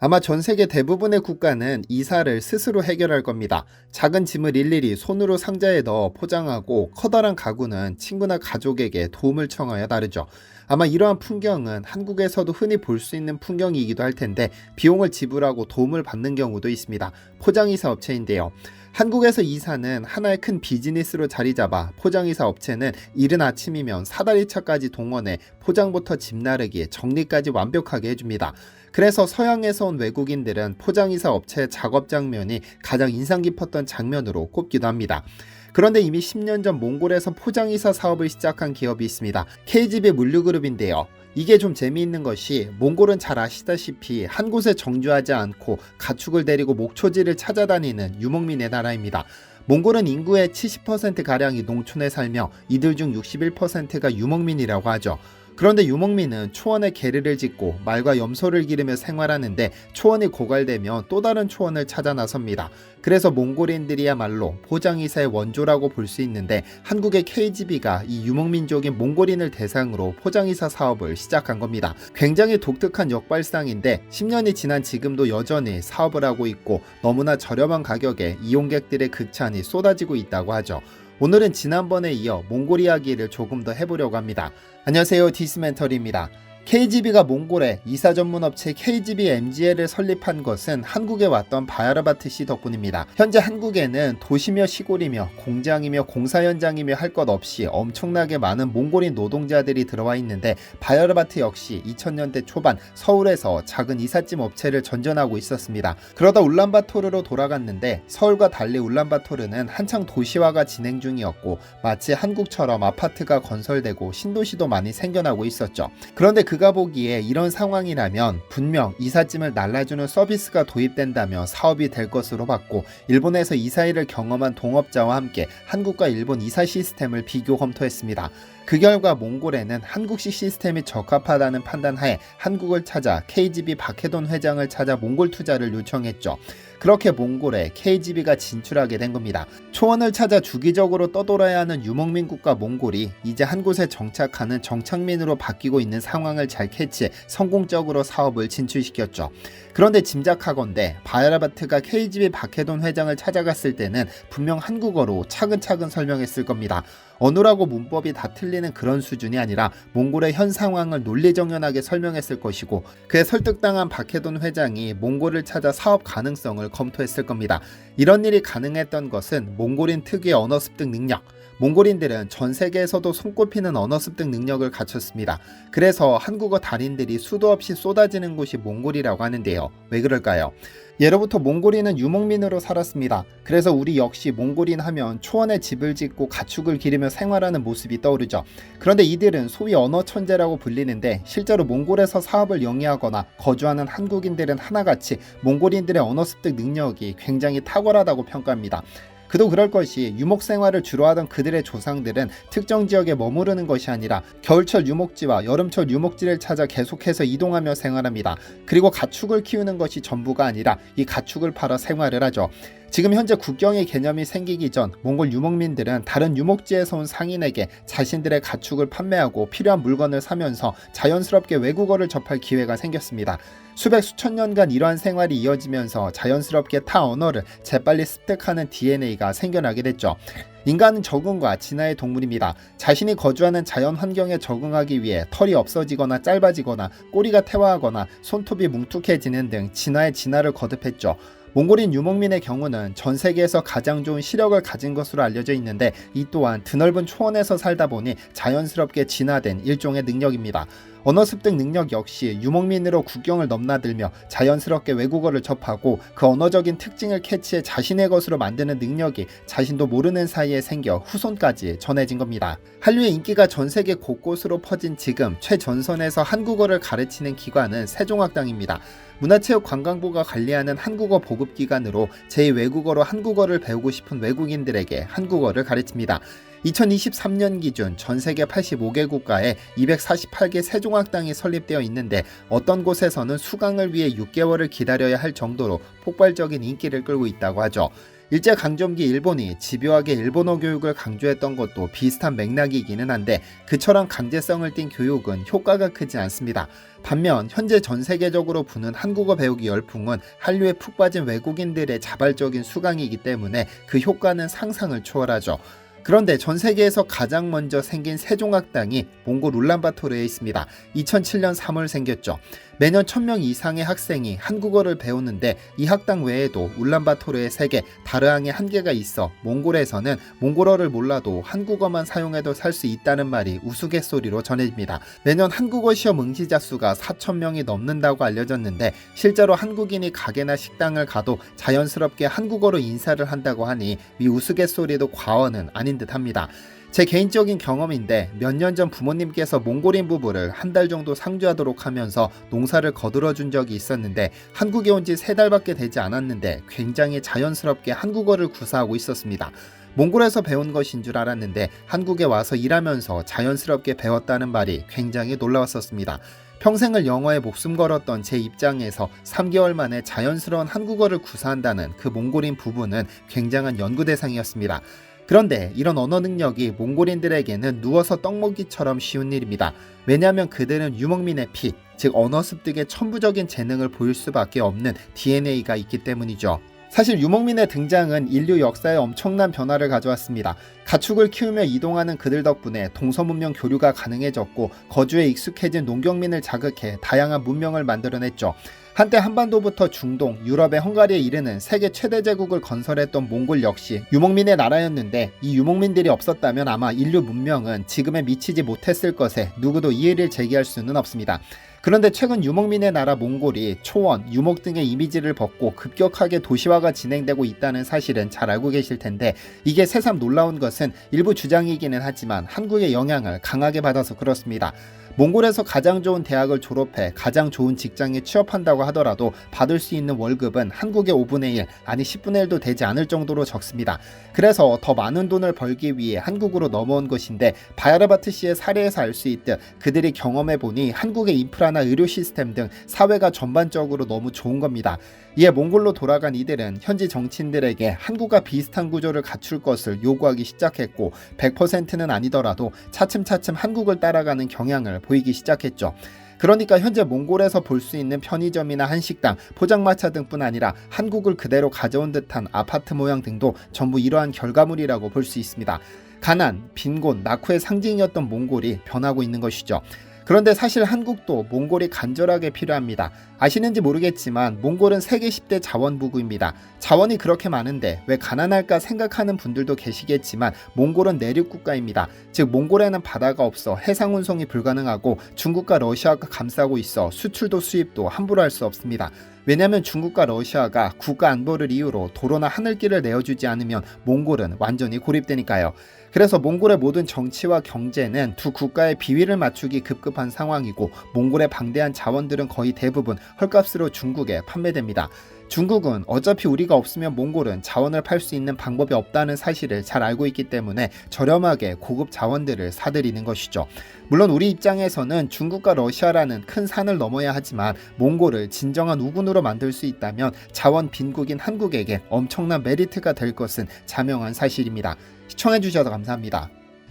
아마 전 세계 대부분의 국가는 이사를 스스로 해결할 겁니다. 작은 짐을 일일이 손으로 상자에 넣어 포장하고 커다란 가구는 친구나 가족에게 도움을 청하여 나르죠. 아마 이러한 풍경은 한국에서도 흔히 볼 수 있는 풍경이기도 할 텐데 비용을 지불하고 도움을 받는 경우도 있습니다. 포장이사 업체인데요. 한국에서 이사는 하나의 큰 비즈니스로 자리 잡아 포장이사 업체는 이른 아침이면 사다리차까지 동원해 포장부터 짐 나르기, 정리까지 완벽하게 해줍니다. 그래서 서양에서 온 외국인들은 포장이사 업체의 작업 장면이 가장 인상 깊었던 장면으로 꼽기도 합니다. 그런데 이미 10년 전 몽골에서 포장이사 사업을 시작한 기업이 있습니다. KGB 물류그룹인데요. 이게 좀 재미있는 것이 몽골은 잘 아시다시피 한 곳에 정주하지 않고 가축을 데리고 목초지를 찾아다니는 유목민의 나라입니다. 몽골은 인구의 70%가량이 농촌에 살며 이들 중 61%가 유목민이라고 하죠. 그런데 유목민은 초원에 게르를 짓고 말과 염소를 기르며 생활하는데 초원이 고갈되면 또 다른 초원을 찾아 나섭니다. 그래서 몽골인들이야말로 포장이사의 원조라고 볼 수 있는데 한국의 KGB가 이 유목민족인 몽골인을 대상으로 포장이사 사업을 시작한 겁니다. 굉장히 독특한 역발상인데 10년이 지난 지금도 여전히 사업을 하고 있고 너무나 저렴한 가격에 이용객들의 극찬이 쏟아지고 있다고 하죠. 오늘은 지난번에 이어 몽골 이야기를 조금 더 해보려고 합니다. 안녕하세요. 디스멘터리입니다. KGB가 몽골에 이사 전문 업체 KGB MGL을 설립한 것은 한국에 왔던 바야르바트 씨 덕분입니다. 현재 한국에는 도시며 시골이며 공장이며 공사 현장이며 할 것 없이 엄청나게 많은 몽골인 노동자들이 들어와 있는데 바야르바트 역시 2000년대 초반 서울에서 작은 이삿짐 업체를 전전하고 있었습니다. 그러다 울란바토르로 돌아갔는데 서울과 달리 울란바토르는 한창 도시화가 진행 중이었고 마치 한국처럼 아파트가 건설되고 신도시도 많이 생겨나고 있었죠. 그런데 그 그가 보기에 이런 상황이라면 분명 이삿짐을 날라주는 서비스가 도입된다며 사업이 될 것으로 봤고 일본에서 이사 일을 경험한 동업자와 함께 한국과 일본 이사 시스템을 비교 검토했습니다. 그 결과 몽골에는 한국식 시스템이 적합하다는 판단하에 한국을 찾아 KGB 박해돈 회장을 찾아 몽골 투자를 요청했죠. 그렇게 몽골에 KGB가 진출하게 된 겁니다. 초원을 찾아 주기적으로 떠돌아야 하는 유목민 국가 몽골이 이제 한 곳에 정착하는 정착민으로 바뀌고 있는 상황을 잘 캐치해 성공적으로 사업을 진출시켰죠. 그런데 짐작하건대 바야라바트가 KGB 박해돈 회장을 찾아갔을 때는 분명 한국어로 차근차근 설명했을 겁니다. 언어라고 문법이 다 틀리는 그런 수준이 아니라 몽골의 현 상황을 논리정연하게 설명했을 것이고 그에 설득당한 박해돈 회장이 몽골을 찾아 사업 가능성을 검토했을 겁니다. 이런 일이 가능했던 것은 몽골인 특유의 언어 습득 능력, 몽골인들은 전 세계에서도 손꼽히는 언어 습득 능력을 갖췄습니다. 그래서 한국어 달인들이 수도 없이 쏟아지는 곳이 몽골이라고 하는데요. 왜 그럴까요? 예로부터 몽골인은 유목민으로 살았습니다. 그래서 우리 역시 몽골인 하면 초원에 집을 짓고 가축을 기르며 생활하는 모습이 떠오르죠. 그런데 이들은 소위 언어 천재라고 불리는데 실제로 몽골에서 사업을 영위하거나 거주하는 한국인들은 하나같이 몽골인들의 언어 습득 능력이 굉장히 탁월하다고 평가합니다. 그도 그럴 것이 유목 생활을 주로 하던 그들의 조상들은 특정 지역에 머무르는 것이 아니라 겨울철 유목지와 여름철 유목지를 찾아 계속해서 이동하며 생활합니다. 그리고 가축을 키우는 것이 전부가 아니라 이 가축을 팔아 생활을 하죠. 지금 현재 국경의 개념이 생기기 전 몽골 유목민들은 다른 유목지에서 온 상인에게 자신들의 가축을 판매하고 필요한 물건을 사면서 자연스럽게 외국어를 접할 기회가 생겼습니다. 수백 수천 년간 이러한 생활이 이어지면서 자연스럽게 타 언어를 재빨리 습득하는 DNA가 생겨나게 됐죠. 인간은 적응과 진화의 동물입니다. 자신이 거주하는 자연 환경에 적응하기 위해 털이 없어지거나 짧아지거나 꼬리가 퇴화하거나 손톱이 뭉툭해지는 등 진화의 진화를 거듭했죠. 몽골인 유목민의 경우는 전 세계에서 가장 좋은 시력을 가진 것으로 알려져 있는데 이 또한 드넓은 초원에서 살다 보니 자연스럽게 진화된 일종의 능력입니다. 언어 습득 능력 역시 유목민으로 국경을 넘나들며 자연스럽게 외국어를 접하고 그 언어적인 특징을 캐치해 자신의 것으로 만드는 능력이 자신도 모르는 사이에 생겨 후손까지 전해진 겁니다. 한류의 인기가 전 세계 곳곳으로 퍼진 지금 최전선에서 한국어를 가르치는 기관은 세종학당입니다. 문화체육관광부가 관리하는 한국어 보급기관으로 제2외국어로 한국어를 배우고 싶은 외국인들에게 한국어를 가르칩니다. 2023년 기준 전 세계 85개 국가에 248개 세종학당이 설립되어 있는데 어떤 곳에서는 수강을 위해 6개월을 기다려야 할 정도로 폭발적인 인기를 끌고 있다고 하죠. 일제 강점기 일본이 집요하게 일본어 교육을 강조했던 것도 비슷한 맥락이기는 한데 그처럼 강제성을 띈 교육은 효과가 크지 않습니다. 반면 현재 전 세계적으로 부는 한국어 배우기 열풍은 한류에 푹 빠진 외국인들의 자발적인 수강이기 때문에 그 효과는 상상을 초월하죠. 그런데 전 세계에서 가장 먼저 생긴 세종학당이 몽골 울란바토르에 있습니다. 2007년 3월 생겼죠. 매년 1000명 이상의 학생이 한국어를 배우는데 이 학당 외에도 울란바토르의 3개, 다르항의 한 개가 있어 몽골에서는 몽골어를 몰라도 한국어만 사용해도 살 수 있다는 말이 우스갯소리로 전해집니다. 매년 한국어 시험 응시자 수가 4,000명이 넘는다고 알려졌는데 실제로 한국인이 가게나 식당을 가도 자연스럽게 한국어로 인사를 한다고 하니 이 우스갯소리도 과언은 아닌 듯합니다. 제 개인적인 경험인데 몇 년 전 부모님께서 몽골인 부부를 한 달 정도 상주하도록 하면서 농사를 거들어 준 적이 있었는데 한국에 온 지 세 달밖에 되지 않았는데 굉장히 자연스럽게 한국어를 구사하고 있었습니다. 몽골에서 배운 것인 줄 알았는데 한국에 와서 일하면서 자연스럽게 배웠다는 말이 굉장히 놀라웠었습니다. 평생을 영어에 목숨 걸었던 제 입장에서 3개월 만에 자연스러운 한국어를 구사한다는 그 몽골인 부부는 굉장한 연구 대상이었습니다. 그런데 이런 언어 능력이 몽골인들에게는 누워서 떡 먹기처럼 쉬운 일입니다. 왜냐하면 그들은 유목민의 피, 즉 언어 습득의 천부적인 재능을 보일 수밖에 없는 DNA가 있기 때문이죠. 사실 유목민의 등장은 인류 역사에 엄청난 변화를 가져왔습니다. 가축을 키우며 이동하는 그들 덕분에 동서문명 교류가 가능해졌고 거주에 익숙해진 농경민을 자극해 다양한 문명을 만들어냈죠. 한때 한반도부터 중동, 유럽의 헝가리에 이르는 세계 최대 제국을 건설했던 몽골 역시 유목민의 나라였는데 이 유목민들이 없었다면 아마 인류 문명은 지금에 미치지 못했을 것에 누구도 이의를 제기할 수는 없습니다. 그런데 최근 유목민의 나라 몽골이 초원, 유목 등의 이미지를 벗고 급격하게 도시화가 진행되고 있다는 사실은 잘 알고 계실 텐데 이게 새삼 놀라운 것은 일부 주장이기는 하지만 한국의 영향을 강하게 받아서 그렇습니다. 몽골에서 가장 좋은 대학을 졸업해 가장 좋은 직장에 취업한다고 하더라도 받을 수 있는 월급은 한국의 5분의 1, 아니 10분의 1도 되지 않을 정도로 적습니다. 그래서 더 많은 돈을 벌기 위해 한국으로 넘어온 것인데 바야르바트 씨의 사례에서 알 수 있듯 그들이 경험해 보니 한국의 인프라나 의료 시스템 등 사회가 전반적으로 너무 좋은 겁니다. 이에 몽골로 돌아간 이들은 현지 정치인들에게 한국과 비슷한 구조를 갖출 것을 요구하기 시작했고 100%는 아니더라도 차츰차츰 한국을 따라가는 경향을 보이기 시작했죠. 그러니까 현재 몽골에서 볼 수 있는 편의점이나 한식당, 포장마차 등뿐 아니라 한국을 그대로 가져온 듯한 아파트 모양 등도 전부 이러한 결과물이라고 볼 수 있습니다. 가난, 빈곤, 낙후의 상징이었던 몽골이 변하고 있는 것이죠. 그런데 사실 한국도 몽골이 간절하게 필요합니다. 아시는지 모르겠지만 몽골은 세계 10대 자원부구입니다. 자원이 그렇게 많은데 왜 가난할까 생각하는 분들도 계시겠지만 몽골은 내륙 국가입니다. 즉 몽골에는 바다가 없어 해상 운송이 불가능하고 중국과 러시아가 감싸고 있어 수출도 수입도 함부로 할 수 없습니다. 왜냐하면 중국과 러시아가 국가 안보를 이유로 도로나 하늘길을 내어주지 않으면 몽골은 완전히 고립되니까요. 그래서 몽골의 모든 정치와 경제는 두 국가의 비위를 맞추기 급급한 상황이고 몽골의 방대한 자원들은 거의 대부분 헐값으로 중국에 판매됩니다. 중국은 어차피 우리가 없으면 몽골은 자원을 팔 수 있는 방법이 없다는 사실을 잘 알고 있기 때문에 저렴하게 고급 자원들을 사들이는 것이죠. 물론 우리 입장에서는 중국과 러시아라는 큰 산을 넘어야 하지만 몽골을 진정한 우군으로 만들 수 있다면 자원 빈국인 한국에게 엄청난 메리트가 될 것은 자명한 사실입니다. 시청해주셔서 감사합니다.